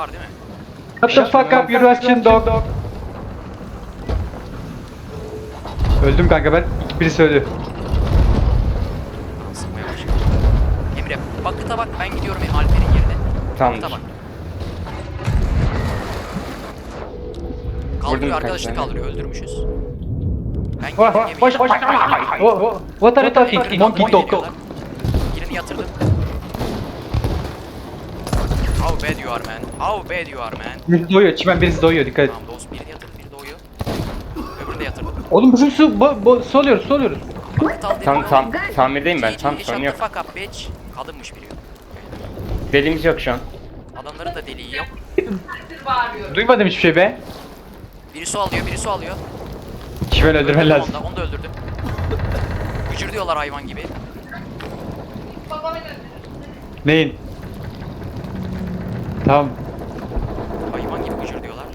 Var değil mi? Shut the fuck up you Russian dog. Öldüm kanka ben. Birisi öldü. Sıkmaya başladı. Emre bakıta bak ben gidiyorum Alper'in yerine. Tamamdır. Bakıta bak. Kaldırıyor birkaç arkadaşını tane. kaldırıyor öldürmüşüz. Ben Wha- gidiyorum wha- What, gemiye. what, what, what are you talking? Monkey dog. Birini yatırdım. How bad you are man. How bad you are man. Birisi doğuyor. Çimen birisi doğuyor. Dikkat et. Tamam dost birini yatırdım biri doğuyor. Öbürünü de yatırdım. Oğlum bizim su bo, bo. Bakıt al Tam tam tamirdeyim ben. Tam sorun yok. fuck up bitch. Kadınmış biri. Dediğimiz yok şu an. Adamların da deliği yok. Duymadım hiçbir şey be. Biri su alıyor, biri su alıyor. Çimen öldürmen Öldürdüm lazım. Onu da, onu da öldürdüm. Gıcır diyorlar hayvan gibi. Neyin? Tamam. Hayvan gibi gıcır diyorlar.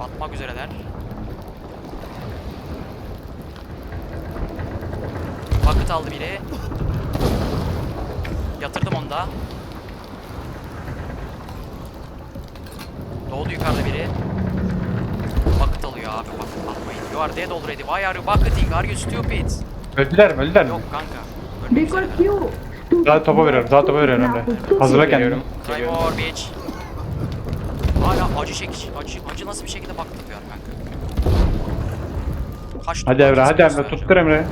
Batmak üzereler. Vakıt aldı biri. Yatırdım onu da. Doğdu yukarıda biri. Vakıt alıyor abi bak atmayın. You are dead already. Why are you bucketing? Are you stupid? Öldüler mi? Öldüler mi? Yok kanka. Ölmek Because üzereler. you. Daha topa veriyorum. Daha topa veriyorum Emre. Hazırla kendini. Geliyorum. more bitch. Hala acı çekiş, acı, acı nasıl bir şekilde baktırıyor kanka. Kaç Hadi Emre, hadi Emre. Tuttur Emre.